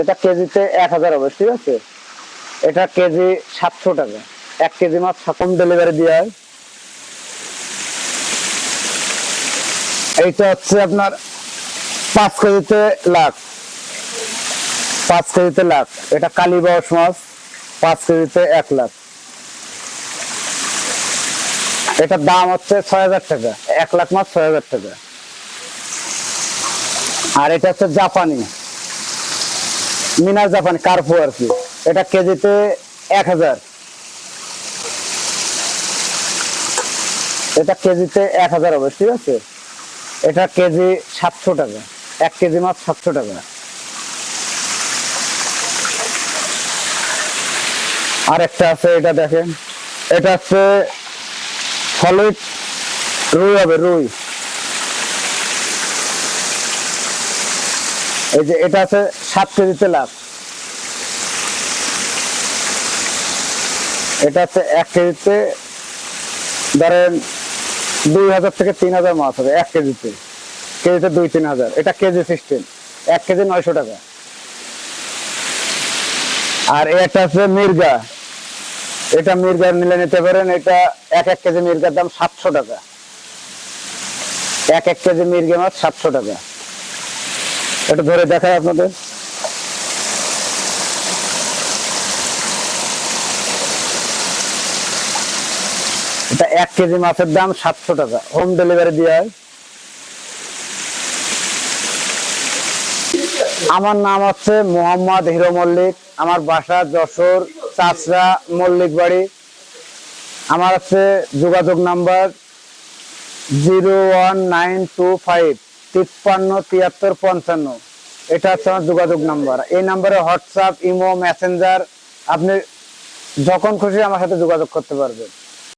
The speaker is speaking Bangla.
এটা কেজিতে এক হাজার হবে, ঠিক আছে? এটা কেজি সাতশো টাকা। এক কেজি মাছ হোম ডেলিভারি দেওয়া হয়। এইটা হচ্ছে আপনার পাঁচ কেজিতে লাখ। পাঁচ কেজিতে লাখ। এটা কালী কালীবাস মাছ, পাঁচ কেজিতে এক লাখ। এটার দাম হচ্ছে ছয় হাজার টাকা। এক লাখ মাছ ছয় হাজার টাকা। আর এটা হচ্ছে জাপানি। মিনার জাপানি কার্পু আর কি। এটা কেজিতে এক হাজার। এটা কেজিতে এক হাজার হবে, ঠিক আছে? এটা কেজি সাতশো টাকা। এক কেজি মাছ সাতশো টাকা। আর একটা আছে, এটা দেখেন। এটা হচ্ছে ফলুইট রুই হবে, রুই। এই যে এটা আছে সাত কেজিতে লাভ এটা হচ্ছে এক কেজিতে ধরেন দুই হাজার থেকে তিন হাজার মাছ হবে এক কেজিতে। কেজিতে দুই, তিন হাজার। এটা কেজি সিস্টেম। এক কেজি নয়শো টাকা। আর এটা আছে মির্গা। এটা মির্গা নিলে নিতে পারেন, এটা এক এক কেজি মির্গার দাম সাতশো টাকা। এক এক কেজি মির্গা মাছ সাতশো টাকা। এটা ধরে দেখায় আপনাদের। এটা এক কেজি মাছের দাম সাতশো টাকা। হোম ডেলিভারি দেওয়া হয়। আমার নাম হচ্ছে মোহাম্মদ হিরো মল্লিক। আমার বাসা যশোর, চাচরা মল্লিক বাড়ি। আমার হচ্ছে যোগাযোগ number zero one nine two five. তিপ্পান্ন, তিয়াত্তর, পঞ্চান্ন। এটা হচ্ছে আমার যোগাযোগ নাম্বার। এই নাম্বারে হোয়াটসঅ্যাপ ইমো মেসেঞ্জার আপনি যখন খুশি আমার সাথে যোগাযোগ করতে পারবেন।